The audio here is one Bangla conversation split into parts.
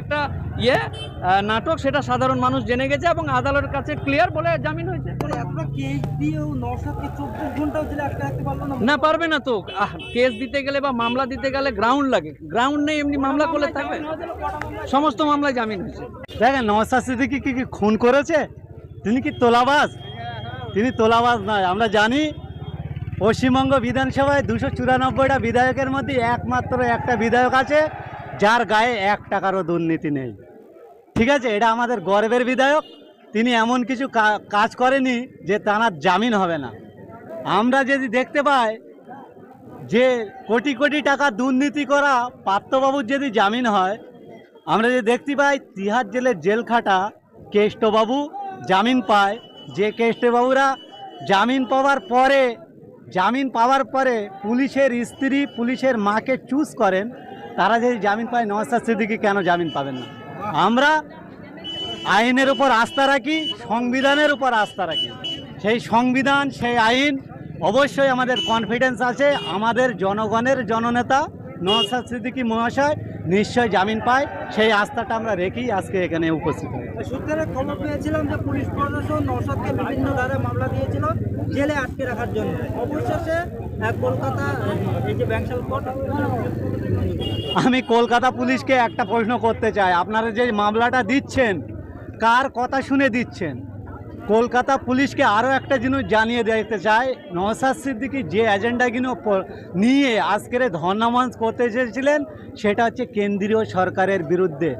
একটা ইয়ে নাটক সেটা সাধারণ মানুষ জেনে গেছে এবং আদালতের কাছে ক্লিয়ার বলে জামিন হয়েছে। মানে না। না পারবে না তো। আহ, কেস দিতে গেলে বা মামলা দিতে গেলে গ্রাউন্ড লাগে। গ্রাউন্ড নেই এমনি মামলা করলে থাকবে। সমস্ত মামলায় জামিন হয়েছে। দেখেন নওসাদ সিদ্দিকি কি কি খুন করেছে? তিনি কি তোলাবাজ? তিনি তোলাবাজ নয়। আমরা জানি পশ্চিমবঙ্গ বিধানসভায় দুশো চুরানব্বইটা বিধায়কের মধ্যে একমাত্র একটা বিধায়ক আছে। যার গায়ে এক টাকারও দুর্নীতি নেই। ঠিক আছে, এটা আমাদের গর্বের বিধায়ক। তিনি এমন কিছু কাজ করেনি যে তার জামিন হবে না। আমরা যদি দেখতে পাই যে কোটি কোটি টাকা দুর্নীতি করা পাত্রবাবুর যদি জামিন হয়, আমরা যদি দেখতে পাই তিহার জেলের জেল খাটা কেষ্টবাবু জামিন পায়। যে কেষ্টবাবুরা জামিন পাওয়ার পরে, জামিন পাওয়ার পরে পুলিশের স্ত্রী পুলিশের মাকে চুজ করেন তারা যদি জামিন পায় নওয়াজ সিদ্দিকি কেন জামিন পাবেন না? আমরা আইনের উপর আস্থা রাখি, সংবিধানের উপর আস্থা রাখি। সেই সংবিধান, সেই আইন অবশ্যই আমাদের কনফিডেন্স আছে। আমাদের জনগণের জননেতা নওয়াজ সিদ্দিকী মহাশয় নিশ্চয় জামিন পায়। সেই আস্থাটা আমরা রেখেই আজকে এখানে উপস্থিত সূত্রে খবর পেয়েছিলাম যে পুলিশ বিভিন্ন মামলা দিয়েছিল জেলে আটকে রাখার জন্য। কলকাতা আমি কলকাতা পুলিশকে একটা প্রশ্ন করতে চাই। আপনারা যে মামলাটা দিচ্ছেন, কার কথা শুনে দিচ্ছেন? কলকাতা পুলিশকে আরও একটা জিনিস জানিয়ে দিতে চাই। নওসাদ সিদ্দিকি যে এজেন্ডাগুলো নিয়ে আজকের ধর্নামঞ্চ করতে চেয়েছিলেন, সেটা হচ্ছে কেন্দ্রীয় সরকারের বিরুদ্ধে।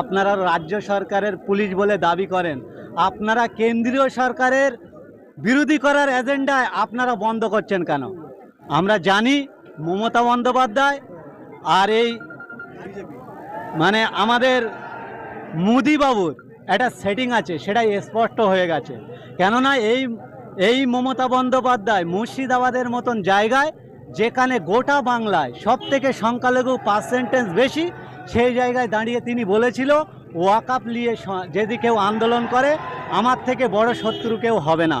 আপনারা রাজ্য সরকারের পুলিশ বলে দাবি করেন। আপনারা কেন্দ্রীয় সরকারের বিরোধী করার এজেন্ডায় আপনারা বন্ধ করছেন কেন? আমরা জানি মমতা বন্দ্যোপাধ্যায় আর এই মানে আমাদের মোদিবাবুর একটা সেটিং আছে, সেটাই স্পষ্ট হয়ে গেছে। কেননা এই এই মমতা বন্দ্যোপাধ্যায় মুর্শিদাবাদের মতন জায়গায়, যেখানে গোটা বাংলায় সব থেকে সংখ্যালঘু পার্সেন্টেজ বেশি, সেই জায়গায় দাঁড়িয়ে তিনি বলেছিল ওয়াকাপ নিয়ে যদি কেউ আন্দোলন করে, আমার থেকে বড় শত্রু কেউ হবে না।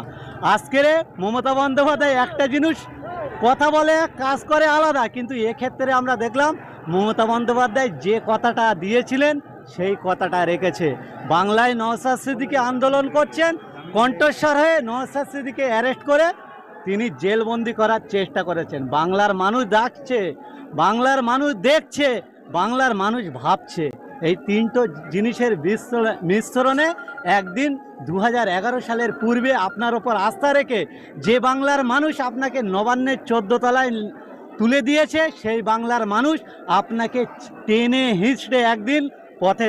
আজকের মমতা বন্দ্যোপাধ্যায় একটা জিনিস কথা বলে, কাজ করে আলাদা, কিন্তু এক্ষেত্রে আমরা দেখলাম মমতা বন্দ্যোপাধ্যায় যে কথাটা দিয়েছিলেন, সেই কথাটা রেখেছে। বাংলায় নওসাদ সিদ্দিকে আন্দোলন করছেন, কণ্ঠস্বর হয়ে নওসাদ সিদ্দিকে অ্যারেস্ট করে তিনি জেলবন্দি করার চেষ্টা করেছেন। বাংলার মানুষ ডাকছে, বাংলার মানুষ দেখছে, বাংলার মানুষ ভাবছে। এই তিনটো জিনিসের মিশ্রণে একদিন দু হাজার এগারো সালের পূর্বে আপনার ওপর আস্থা রেখে যে বাংলার মানুষ আপনাকে নবান্নের চোদ্দ তলায় তুলে দিয়েছে সেই বাংলার মানুষ আপনাকে টেনে হিঁচড়ে একদিন পথে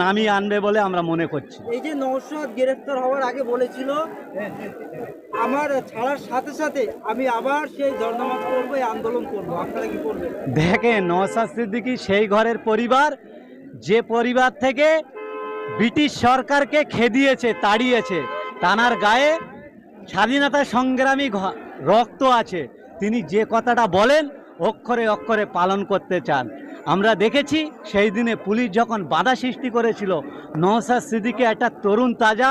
নামিয়ে আনবে বলে আমরা মনে করছি। এই যে নওশাদ গ্রেফতার হওয়ার আগে বলেছিল আমার ছাড়ার সাথে সাথে আমি আবার সেই ধর্ণামাত করব আন্দোলন করব। আপনারা কি করবেন? দেখেন নওসাদ সিদ্দিকি সেই ঘরের পরিবার যে পরিবার থেকে ব্রিটিশ সরকারকে খেদিয়েছে, তাড়িয়েছে, তানার গায়ে স্বাধীনতা সংগ্রামী রক্ত আছে। তিনি যে কথাটা বলেন, অক্ষরে অক্ষরে পালন করতে চান। আমরা দেখেছি সেই দিনে পুলিশ যখন বাধা সৃষ্টি করেছিল নওসাদ সিদ্দিকী একটা তরুণ তাজা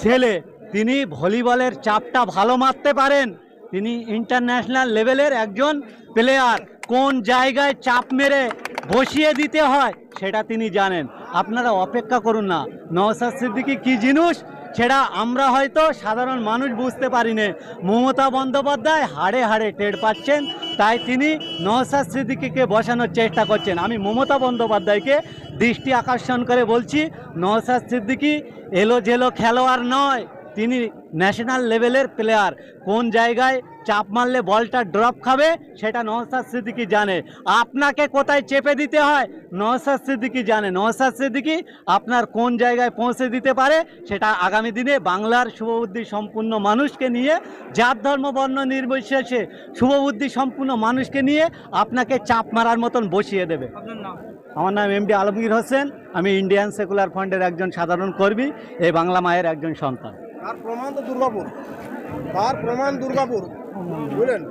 ছেলে, তিনি ভলিবলের চাপটা ভালো মারতে পারেন। তিনি ইন্টারন্যাশনাল লেভেলের একজন প্লেয়ার কোন জায়গায় চাপ মেরে বসিয়ে দিতে হয়, সেটা তিনি জানেন। আপনারা অপেক্ষা করুন না। নওসাদ সিদ্দিকি কী জিনিস সেটা আমরা হয়তো সাধারণ মানুষ বুঝতে পারি না। মমতা বন্দ্যোপাধ্যায় হাড়ে হাড়ে টের পাচ্ছেন, তাই তিনি নওসাদ সিদ্দিকিকে বসানোর চেষ্টা করছেন। আমি মমতা বন্দ্যোপাধ্যায়কে দৃষ্টি আকর্ষণ করে বলছি নওসাদ সিদ্দিকি এলো জেলো খেলোয়াড় নয়। তিনি ন্যাশনাল লেভেলের প্লেয়ার কোন জায়গায় চাপ মারলে বলটা ড্রপ খাবে সেটা নওসাদ সিদ্দিকি জানে। আপনাকে কোথায় চেপে দিতে হয় নওসাদ সিদ্দিকি জানে। নওসাদ সিদ্দিকি আপনার কোন জায়গায় পৌঁছে দিতে পারে সেটা আগামী দিনে বাংলার শুভবুদ্ধি সম্পূর্ণ মানুষকে নিয়ে জাত ধর্ম বর্ণ নির্বিশেষে শুভবুদ্ধি সম্পূর্ণ মানুষকে নিয়ে আপনাকে চাপ মারার মতন বসিয়ে দেবে। আমার নাম এমডি আলমগীর হোসেন। আমি ইন্ডিয়ান সেকুলার ফান্ডের একজন সাধারণ কর্মী এই বাংলা মায়ের একজন সন্তান। তার প্রমাণ তো দুর্গাপুর। তার প্রমাণ দুর্গাপুর। বুঝলেন?